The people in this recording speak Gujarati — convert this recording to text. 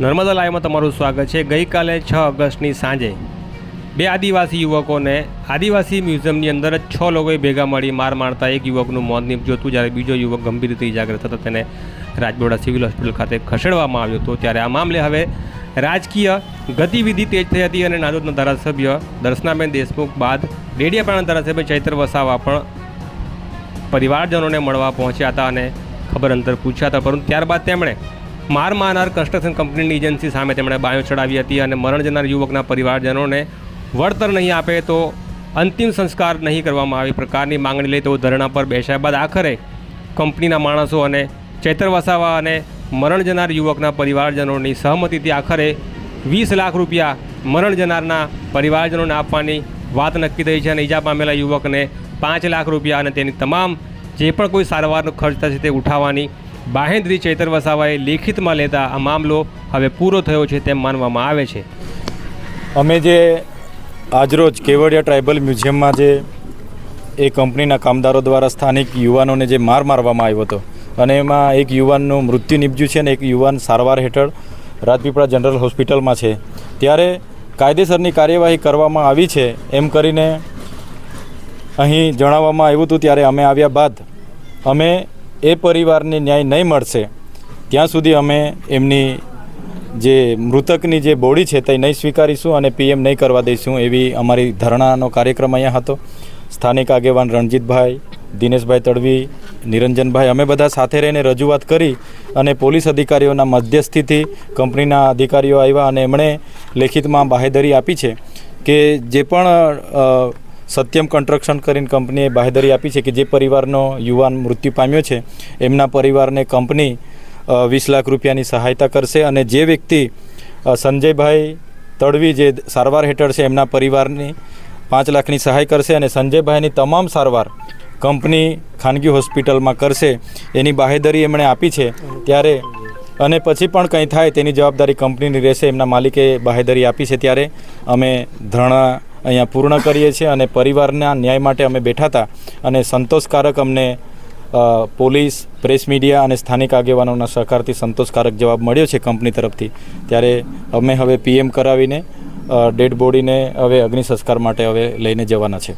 નર્મદા લાઈવમાં તમારું સ્વાગત છે. ગઈકાલે છ ઓગસ્ટની સાંજે બે આદિવાસી યુવકોને આદિવાસી મ્યુઝિયમની અંદર જ છ લોકોએ ભેગા મળી માર મારતા એક યુવકનું મોત નીપજ્યું હતું. જ્યારે બીજો યુવક ગંભીર રીતે ઇજાગ્રસ્ત હતો તેને રાજબોડા સિવિલ હોસ્પિટલ ખાતે ખસેડવામાં આવ્યો હતો. ત્યારે આ મામલે હવે રાજકીય ગતિવિધિ તેજ થઈ હતી અને નાદોદના ધારાસભ્ય દર્શનાબેન દેશમુખ બાદ ડેડિયાપાડાના ધારાસભ્ય ચૈત્ર વસાવા પણ પરિવારજનોને મળવા પહોંચ્યા હતા અને ખબર અંતર પૂછ્યા હતા. પરંતુ ત્યારબાદ તેમણે માર મારનાર કન્સ્ટ્રક્શન કંપનીની એજન્સી સામે તેમણે બાયો ચડાવી હતી અને મરણ જનાર યુવકના પરિવારજનોને વળતર નહીં આપે તો અંતિમ સંસ્કાર નહીં કરવામાં આવે. પ્રકારની માંગણી લઈ તેઓ ધરણા પર બેસ્યા બાદ આખરે કંપનીના માણસો અને ચૈત્ર વસાવા અને મરણ જનાર યુવકના પરિવારજનોની સહમતિથી આખરે વીસ લાખ રૂપિયા મરણ જનારના પરિવારજનોને આપવાની વાત નક્કી થઈ છે અને ઈજા પામેલા યુવકને પાંચ લાખ રૂપિયા અને તેની તમામ જે પણ કોઈ સારવારનો ખર્ચ થશે તે ઉઠાવવાની બાહેંદ્રી ચૈતર વસાવાએ લેખિતમાં લેતા આ મામલો હવે પૂરો થયો છે તેમ માનવામાં આવે છે. અમે જે આજરોજ કેવડિયા ટ્રાઇબલ મ્યુઝિયમમાં જે એ કંપનીના કામદારો દ્વારા સ્થાનિક યુવાનોને જે માર મારવામાં આવ્યો હતો અને એમાં એક યુવાનનું મૃત્યુ નીપજ્યું છે અને એક યુવાન સારવાર હેઠળ રાજપીપળા જનરલ હોસ્પિટલમાં છે. ત્યારે કાયદેસરની કાર્યવાહી કરવામાં આવી છે એમ કરીને અહીં જણાવવામાં આવ્યું હતું. ત્યારે અમે આવ્યા બાદ અમે એ પરિવારને ન્યાય નહીં મળશે, ત્યાં સુધી અમે એમની જે મૃતકની જે બોડી છે તે નહીં સ્વીકારીશું અને પીએમ નહીં કરવા દઈશું એવી અમારી ધરણાનો કાર્યક્રમ અહીંયા હતો. સ્થાનિક આગેવાન રણજીતભાઈ, દિનેશભાઈ તડવી, નિરંજનભાઈ, અમે બધા સાથે રહીને રજૂઆત કરી અને પોલીસ અધિકારીઓના મધ્યસ્થીથી કંપનીના અધિકારીઓ આવ્યા અને એમણે લેખિતમાં બાહેધરી આપી છે કે જે પણ સત્યમ કન્સ્ટ્રક્શન કરીને કંપનીએ બાહેધરી આપી છે કે જે પરિવારનો યુવાન મૃત્યુ પામ્યો છે, એમના પરિવારને કંપની વીસ લાખ રૂપિયાની સહાયતા કરશે અને જે વ્યક્તિ સંજયભાઈ તડવી જે સારવાર હેઠળ છે, એમના પરિવારની પાંચ લાખની સહાય કરશે અને સંજયભાઈની તમામ સારવાર કંપની ખાનગી હોસ્પિટલમાં કરશે, એની બાહેધરી એમણે આપી છે, ત્યારે અને પછી પણ કંઈ થાય તેની જવાબદારી કંપનીની રહેશે, એમના માલિકે બાહેધરી આપી છે, ત્યારે અમે ધરણા અહીંયા પૂર્ણ કરીએ છીએ અને પરિવારના ન્યાય માટે અમે બેઠા હતા અને સંતોષકારક અમને પોલીસ, પ્રેસ મીડિયા અને સ્થાનિક આગેવાનોના સહકારથી સંતોષકારક જવાબ મળ્યો છે કંપની તરફથી. ત્યારે અમે હવે પીએમ કરાવીને ડેડ બોડીને હવે અગ્નિ સંસ્કાર માટે હવે લઈને જવાના છે.